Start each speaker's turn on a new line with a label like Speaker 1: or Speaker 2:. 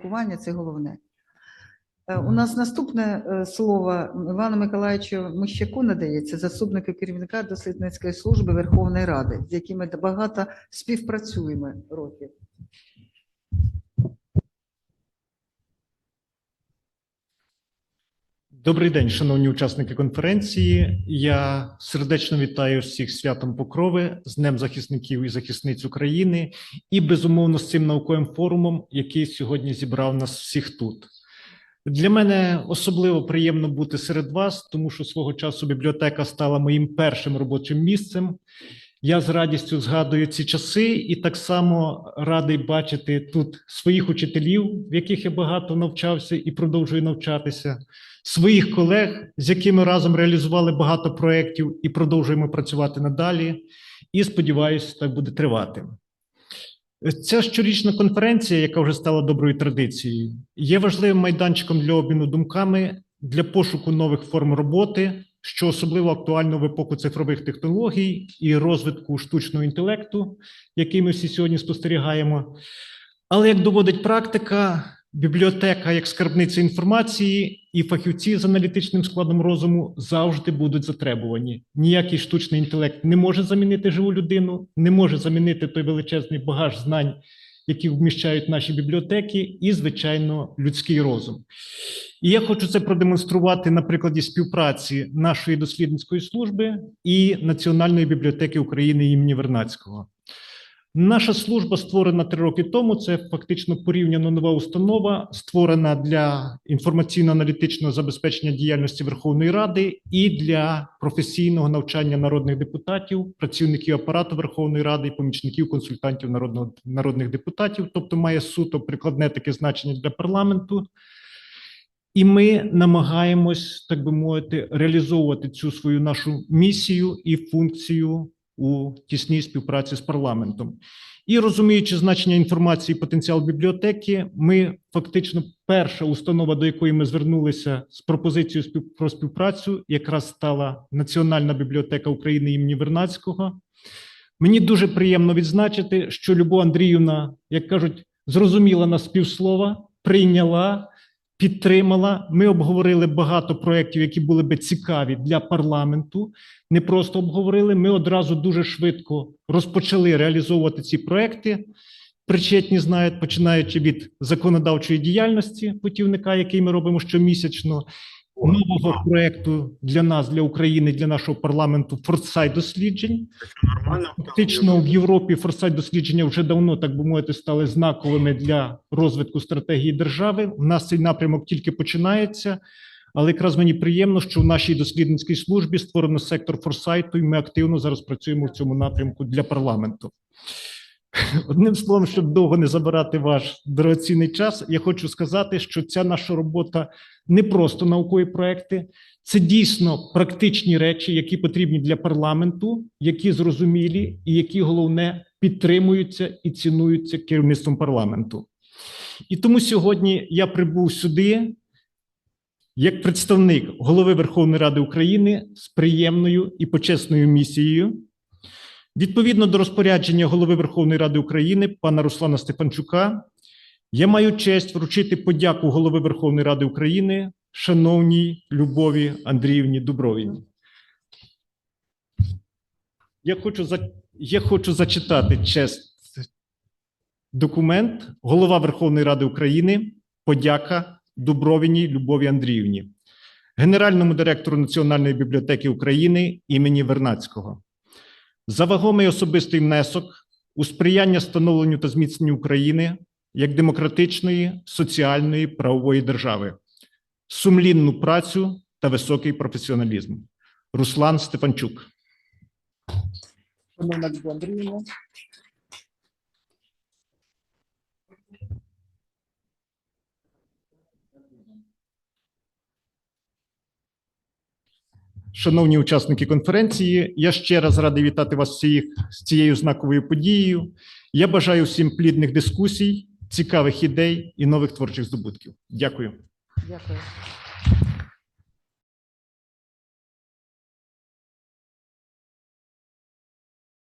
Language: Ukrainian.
Speaker 1: Спілкування це головне. Е, У нас наступне е, слово Івану Миколаївичу Мищаку надається, заступнику керівника дослідницької служби Верховної Ради, з якими багато співпрацюємо років.
Speaker 2: Добрий день, шановні учасники конференції. Я сердечно вітаю всіх святом Покрови, з Днем захисників і захисниць України, і безумовно з цим науковим форумом, який сьогодні зібрав нас всіх тут. Для мене особливо приємно бути серед вас, тому що свого часу бібліотека стала моїм першим робочим місцем. Я з радістю згадую ці часи і так само радий бачити тут своїх учителів, в яких я багато навчався і продовжую навчатися своїх колег, з якими разом реалізували багато проєктів і продовжуємо працювати надалі. І сподіваюся, так буде тривати. Ця щорічна конференція, яка вже стала доброю традицією, є важливим майданчиком для обміну думками для пошуку нових форм роботи, що особливо актуально в епоху цифрових технологій і розвитку штучного інтелекту, який ми всі сьогодні спостерігаємо. Але як доводить практика, бібліотека як скарбниця інформації і фахівці з аналітичним складом розуму завжди будуть затребувані. Ніякий штучний інтелект не може замінити живу людину, не може замінити той величезний багаж знань, які вміщають наші бібліотеки, і, звичайно, людський розум. І я хочу це продемонструвати на прикладі співпраці нашої дослідницької служби і Національної бібліотеки України імені Вернацького. Наша служба створена три роки тому. Це фактично порівняно нова установа, створена для інформаційно-аналітичного забезпечення діяльності Верховної Ради і для професійного навчання народних депутатів, працівників апарату Верховної Ради і помічників консультантів народного народних депутатів, тобто має суто прикладне таке значення для парламенту. І ми намагаємось, так би мовити, реалізовувати цю свою нашу місію і функцію у тісній співпраці з парламентом. І розуміючи значення інформації, і потенціал бібліотеки, ми фактично перша установа, до якої ми звернулися з пропозицією про співпрацю, якраз стала Національна бібліотека України імені Вернацького. Мені дуже приємно відзначити, що Любов Андріївна, як кажуть, зрозуміла нас півслова, прийняла підтримала. Ми обговорили багато проєктів, які були би цікаві для парламенту. Не просто обговорили. Ми одразу дуже швидко розпочали реалізовувати ці проекти. Причетні знають, починаючи від законодавчої діяльності путівника, який ми робимо щомісячно, нового проекту для нас, для України, для нашого парламенту форсайт досліджень. Фактично в Європі форсайт дослідження вже давно, так би мовити, стали знаковими для розвитку стратегії держави. У нас цей напрямок тільки починається, але якраз мені приємно, що в нашій дослідницькій службі створено сектор форсайту, і ми активно зараз працюємо в цьому напрямку для парламенту. Одним словом, щоб довго не забирати ваш дорогоцінний час, я хочу сказати, що ця наша робота не просто наукові проекти, це дійсно практичні речі, які потрібні для парламенту, які зрозумілі і які головне підтримуються і цінуються керівництвом парламенту. І тому сьогодні я прибув сюди як представник голови Верховної Ради України з приємною і почесною місією. Відповідно до розпорядження голови Верховної Ради України пана Руслана Стефанчука, я маю честь вручити подяку голови Верховної Ради України шановній Любові Андріївні Дубровіні. Я хочу, за... я хочу зачитати честь документ Голова Верховної Ради України. Подяка Дубровіній Любові Андріївні, генеральному директору Національної бібліотеки України імені Вернацького за вагомий особистий внесок у сприяння становленню та зміцненню України як демократичної, соціальної правової держави, сумлінну працю та високий професіоналізм. Руслан Стефанчук.
Speaker 3: Шановна Любов Андріївна,
Speaker 2: Шановні учасники конференції, я ще раз радий вітати вас всіх з цією знаковою подією. Я бажаю всім плідних дискусій, цікавих ідей і нових творчих здобутків. Дякую.
Speaker 1: Дякую.